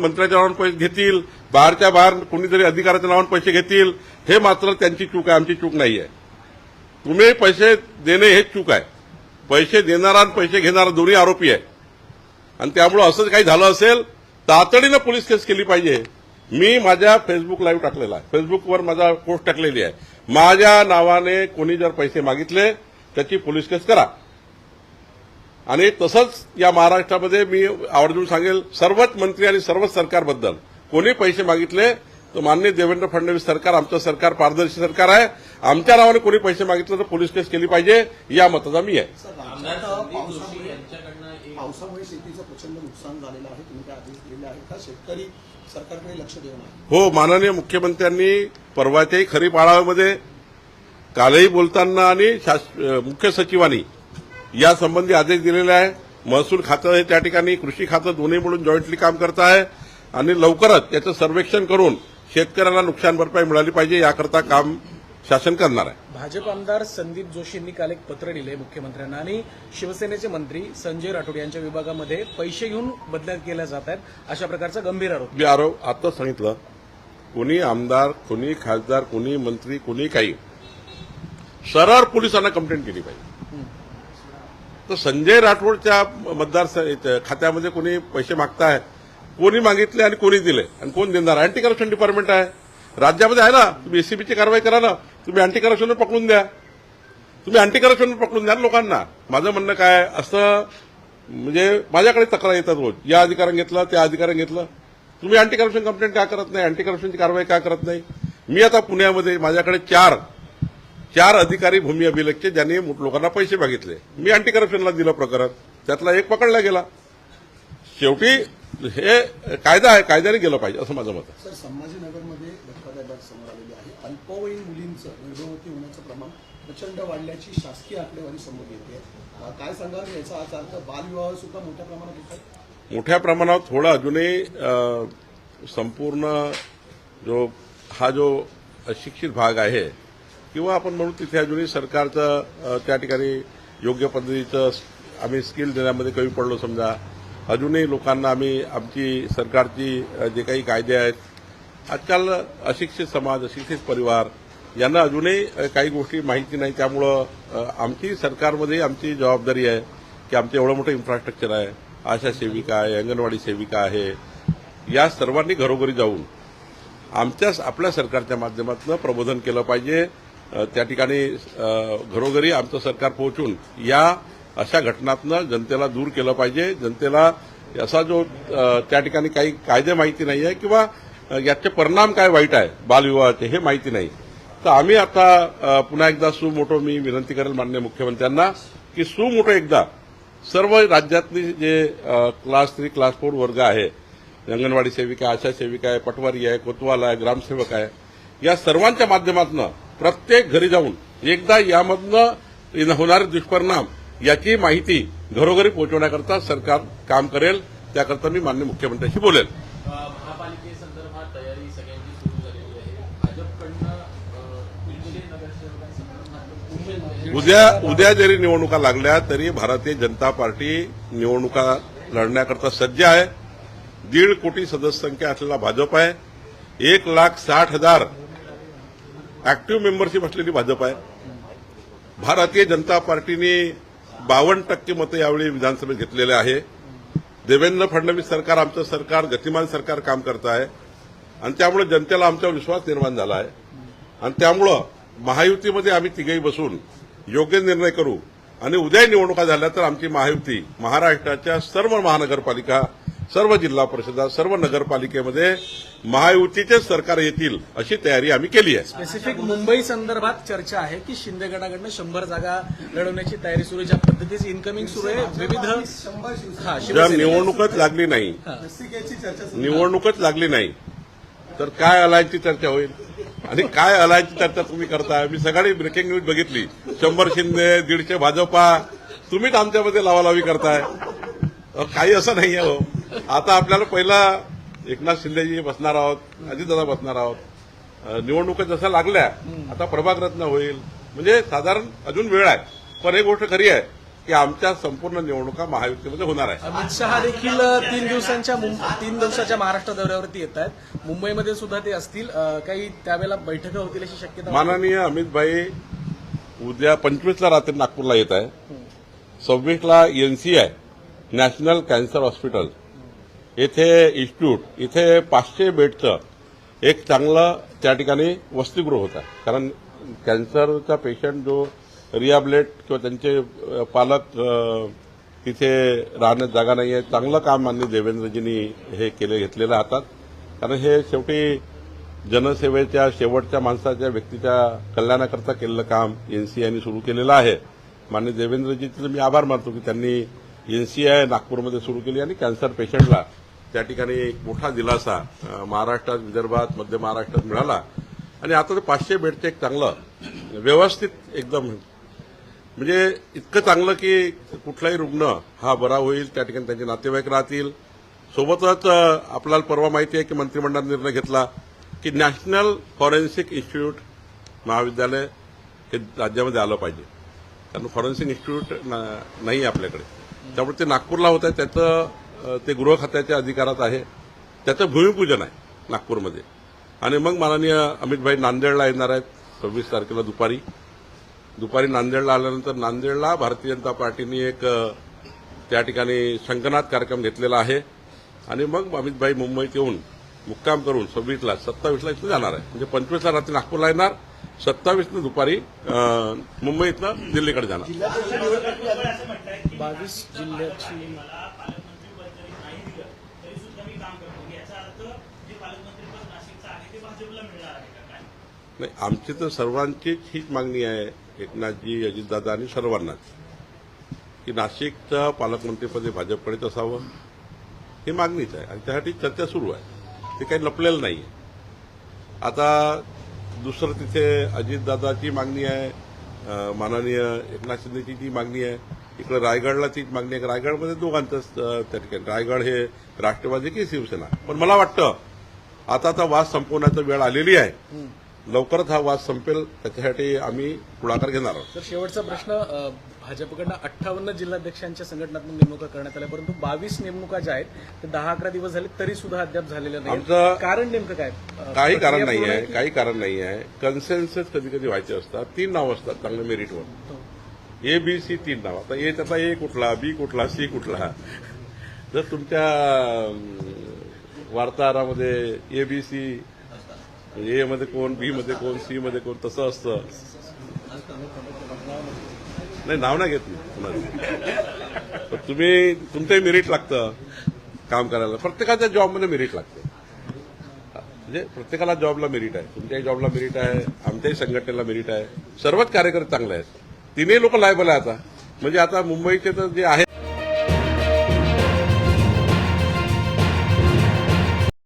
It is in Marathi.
मंत्र्याच्या नावाने पैसे घेतील बाहेरच्या बाहेर कोणीतरी अधिकाऱ्याच्या नावाने पैसे घेतील हे मात्र त्यांची चूक आहे आमची चूक नाही आहे तुम्ही पैसे देणे हे चूक आहे. पैसे देणारा आणि पैसे घेणारा दोन्ही आरोपी आहे. आणि त्यामुळे असं काही झालं असेल तातडीनं पोलीस केस केली पाहिजे. मी माझ्या फेसबुक लाईव्ह टाकलेला आहे. फेसबुकवर माझा पोस्ट टाकलेली आहे. माझ्या नावाने कोणी जर पैसे मागितले त्याची पोलीस केस करा. आणि तसंच या महाराष्ट्रामध्ये मी आवर्जून सांगेल सर्वच मंत्री आणि सर्वच सरकारबद्दल. कोणी पैसे मागितले तर माननीय देवेंद्र फडणवीस सरकार आमचं सरकार पारदर्शी सरकार आहे. आमच्या नावाने कोणी पैसे मागितले तर पोलीस केस केली पाहिजे या मताचा मी आहे. पावसामुळे शेतीचं प्रचंड नुकसान झालेलं आहे. तुम्ही काय आदेश दिलेले आहेत का? शेतकरी सरकारकडे लक्ष देऊन आहे. हो माननीय मुख्यमंत्र्यांनी परवाच्याही खरीप आढाव्यामध्ये कालही बोलताना आणि मुख्य सचिवांनी यासंबंधी आदेश दिलेले आहे. महसूल खातं हे त्या ठिकाणी कृषी खातं दोन्ही मिळून जॉईंटली काम करत आहे. आणि लवकरच याचं सर्वेक्षण करून शेतकऱ्यांना नुकसान भरपाई मिळाली पाहिजे याकरता काम शासन करणार आहे. भाजप आमदार संदीप जोशींनी काल एक पत्र दिले मुख्यमंत्र्यांना. आणि शिवसेनेचे मंत्री संजय राठोड यांच्या विभागामध्ये पैसे घेऊन बदल्या केल्या जात आहेत अशा प्रकारचा गंभीर आरोप. मी आरोप आताच सांगितलं कोणी आमदार कोणी खासदार कोणी मंत्री कोणी काही सरळ पोलिसांना कंप्लेंट केली पाहिजे. तर संजय राठोडच्या मतदार खात्यामध्ये कोणी पैसे मागताय कोणी मागितले आणि कोणी दिले आणि कोण देणार? अँटी करप्शन डिपार्टमेंट आहे. राज्यामध्ये आहे ना तुम्ही एसीबीची कारवाई करा ना तुम्ही अँटी करप्शनवर पकडून द्या. तुम्ही अँटी करप्शनवर पकडून द्या लोकांना. माझं म्हणणं काय असं म्हणजे माझ्याकडे तक्रार येतात रोज. या अधिकाऱ्याने घेतलं त्या अधिकाऱ्याने घेतलं. तुम्ही अँटी करप्शन कंप्लेंट का करत नाही? अँटी करप्शनची कारवाई का करत नाही? मी आता पुण्यामध्ये माझ्याकडे चार चार अधिकारी भूमी अभिलेखचे ज्यांनी लोकांना पैसे मागितले. मी अँटी करप्शनला दिलं प्रकरण. त्यातला एक पकडला गेला. शेवटी हे कायदा आहे कायद्याने गेलं पाहिजे असं माझं मत आहे. संभाजीनगरमध्ये धक्कादायक बाब समोर आलेली आहे. अल्पवयीन मुलींचं गर्भवती होण्याचं प्रमाण प्रचंड वाढल्याची शासकीय आकडेवारी समोर येते. काय सांगाल? याचा अर्थ अर्थ बालविवाह सुद्धा मोठ्या प्रमाणात मोठ्या प्रमाणात थोडं अजूनही संपूर्ण जो हा जो अशिक्षित भाग आहे किंवा आपण म्हणू तिथे अजूनही सरकारचं त्या ठिकाणी योग्य पद्धतीचं आम्ही स्किल देण्यामध्ये कमी पडलो समजा. अजूनही लोकांना आम्ही आमची सरकारची जे काही कायदे आहेत आजकाल अशिक्षित समाज अशिक्षित परिवार यांना अजूनही काही गोष्टी माहिती नाही. त्यामुळं आमची सरकारमध्ये आमची जबाबदारी आहे की आमचं एवढं मोठं इन्फ्रास्ट्रक्चर आहे. आशा सेविका आहे अंगणवाडी सेविका आहे. या सर्वांनी घरोघरी जाऊन आमच्या आपल्या सरकारच्या माध्यमातून प्रबोधन केलं पाहिजे. त्या ठिकाणी घरोघरी आमचं सरकार पोहोचून या अशा घटनातनं जनतेला दूर केलं पाहिजे. जनतेला असा जो त्या ठिकाणी काही कायदे माहिती नाही आहे किंवा याचे परिणाम काय वाईट आहे बालविवाहाचे हे माहिती नाही. तर आम्ही आता पुन्हा एकदा सुमोठो मी विनंती करेल मान्य मुख्यमंत्र्यांना की सुमोठो एकदा सर्व राज्यातली जे क्लास थ्री क्लास फोर वर्ग आहे अंगणवाडी सेविका आशा सेविका आहे पटवारी आहे कोतवाल आहे ग्रामसेवक आहे या सर्वांच्या माध्यमातून प्रत्येक घरी जाऊन एकदा यामधनं होणारे दुष्परिणाम याची माहिती घरोघरी पोहोचवण्याकरता सरकार काम करेल. त्याकरता मी मान्य मुख्यमंत्र्यांशी बोलेल. अ, महापालिकेसंदर्भात तयारी सगळ्यांची सुरू झालेली आहे. भाजपकडनं अ, तीनशे नगरसेवकांसंदर्भात मुंबईमध्ये उद्या उद्या जरी निवडणुका लागल्या तरी भारतीय जनता पार्टी निवडणुका लढण्याकरता सज्ज आहे. दीड कोटी सदस्य संख्या असलेला भाजप आहे. एक लाख साठ हजार ऍक्टिव्ह मेंबरशिप असलेली भाजप आहे. भारतीय जनता पार्टीने बावन्न टक्के मतं यावेळी विधानसभेत घेतलेले आहे. देवेंद्र फडणवीस सरकार आमचं सरकार गतिमान सरकार काम करत आहे. आणि त्यामुळे जनतेला आमच्यावर विश्वास निर्माण झाला आहे. आणि त्यामुळं महायुतीमध्ये आम्ही तिघेही बसून योग्य निर्णय करू. आणि उद्या निवडणुका झाल्या तर आमची महायुती महाराष्ट्राच्या सर्व महानगरपालिका सर्व जिल्हा परिषदा सर्व नगरपालिकेमध्ये महायुतीचेच सरकार येतील अशी तयारी आम्ही केली आहे. स्पेसिफिक मुंबई संदर्भात चर्चा आहे की शिंदे गटाकडनं शंभर जागा लढवण्याची तयारी सुरू आहे. ज्या पद्धतीची इन्कमिंग सुरू आहे विविध हा जर निवडणूकच लागली नाही. निवडणूकच लागली नाही. तर काय अलायची चर्चा होईल? आणि काय अलायची चर्चा तुम्ही करताय मी सकाळी ब्रेकिंग न्यूज बघितली. शंभर शिंदे दीडशे भाजपा तुम्हीच आमच्यामध्ये लावालावी करताय. अहो, काही असं नाही आहे हो. आता आपल्याला पहिला एकनाथ शिंदेजी बसणार आहोत अजितदादा बसणार आहोत. निवडणुका जसं लागल्या आता प्रभाग रत्न होईल. म्हणजे साधारण अजून वेळ आहे. पण एक गोष्ट खरी आहे की आमच्या संपूर्ण निवडणुका महायुतीमध्ये होणार आहे अमित शहा देखील तीन दिवसांच्या तीन दिवसाच्या महाराष्ट्र दौऱ्यावरती येत आहेत. मुंबईमध्ये सुद्धा ते असतील. काही त्यावेळेला बैठका होतील अशी शक्यता माननीय अमित भाई उद्या पंचवीसला रात्री नागपूरला येत आहे सव्वीसला एनसीआय नॅशनल कॅन्सर हॉस्पिटल. येथे इन्स्टिट्यूट इथे पाचशे बेडचं एक चांगलं त्या ठिकाणी वसतिगृह होतं. कारण कॅन्सरचा पेशंट जो रियाबलेट किंवा त्यांचे पालक तिथे राहण्यात जागा नाही आहे चांगलं काम मान्य देवेंद्रजींनी हे केले घेतलेलं हातात. कारण हे शेवटी जनसेवेच्या शेवटच्या माणसाच्या व्यक्तीच्या कल्याणाकरता केलेलं काम एनसीआयने सुरू केलेलं आहे. माननीय देवेंद्रजीचे मी आभार मानतो की त्यांनी एनसीआय नागपूरमध्ये सुरू केली आणि कॅन्सर पेशंटला त्या ठिकाणी एक मोठा दिलासा महाराष्ट्रात विदर्भात मध्य महाराष्ट्रात मिळाला. आणि आता ते पाचशे बेडचं एक चांगलं व्यवस्थित एकदम म्हणजे इतकं चांगलं की कुठलाही रुग्ण हा बरा होईल त्या ठिकाणी त्यांचे नातेवाईक राहतील. सोबतच आपल्याला परवा माहिती आहे की मंत्रिमंडळात निर्णय घेतला की नॅशनल फॉरेन्सिक इन्स्टिट्यूट महाविद्यालय हे राज्यामध्ये आलं पाहिजे. कारण फॉरेन्सिक इन्स्टिट्यूट ना- नाही आहे आपल्याकडे. त्यामुळे ते नागपूरला होत आहे त्याचं ते गृह खात्याच्या अधिकारात आहे. त्याचं भूमिपूजन आहे नागपूरमध्ये. आणि मग माननीय अमितभाई नांदेडला येणार आहेत सव्वीस तारखेला दुपारी. दुपारी नांदेडला आल्यानंतर नांदेडला भारतीय जनता पार्टीने एक त्या ठिकाणी शंकनाथ कार्यक्रम घेतलेला आहे. आणि मग अमितभाई मुंबईत येऊन मुक्काम करून सव्वीसला सत्तावीसला इथं जाणार आहे. म्हणजे पंचवीसला रात्री नागपूरला येणार. सत्तावीसनं दुपारी मुंबईतनं दिल्लीकडे जाणार. बावीस जिल्ह्याची नाही आहे आहे आमची तर सर्वांचीच हीच मागणी आहे एकनाथजी अजितदादा आणि सर्वांनाच की नाशिकचं पालकमंत्रीपद हे भाजपकडेच असावं. ही मागणीच आहे. आणि त्यासाठी चर्चा सुरू आहे. ते काही लपलेलं नाही आता दुसरं तिथे अजितदादाची मागणी आहे माननीय एकनाथ शिंदेची ती मागणी आहे इकडे रायगडला तीच मागणी आहे. रायगडमध्ये दोघांचंच त्या ठिकाणी. रायगड हे राष्ट्रवादी की शिवसेना? पण मला वाटतं आता आता वाद संपवण्याची वेळ आलेली आहे. लवकरच हा वाद संपेल त्याच्यासाठी आम्ही पुढाकार घेणार आहोत. तर शेवटचा प्रश्न भाजपकडनं अठ्ठावन्न जिल्हाध्यक्षांच्या संघटनात्मक नेमणुका करण्यात आल्या परंतु बावीस नेमणुका ज्या आहेत ते दहा अकरा दिवस झाले तरी सुद्धा अद्याप झालेल्या नाही आमचं- कारण नेमकं काय? काही कारण नाही आहे काही कारण नाही आहे कन्सेन्सस कधी कधी व्हायचे असतात. तीन नाव असतात चांगल्या मेरिटवर ए बी सी तीन नाव. आता ए त्याचा ए कुठला बी कुठला सी कुठला? जर तुमच्या वार्ताहरामध्ये ए बी सी ए मध्ये कोण बी मध्ये कोण सी मध्ये कोण तसं असतं. नाही नाव नाही घेत मी कुणाचं. तुम्ही तुमचंही मेरिट लागतं काम करायला. प्रत्येकाच्या जॉबमध्ये मेरिट लागतं. म्हणजे प्रत्येकाला जॉबला मेरिट आहे. तुमच्याही जॉबला मेरिट आहे. आमच्याही संघटनेला मेरिट आहे. सर्वच कार्यकर्ते चांगले आहेत. तिन्ही लोक लायबल आहे आता. म्हणजे आता मुंबईचे तर जे आहे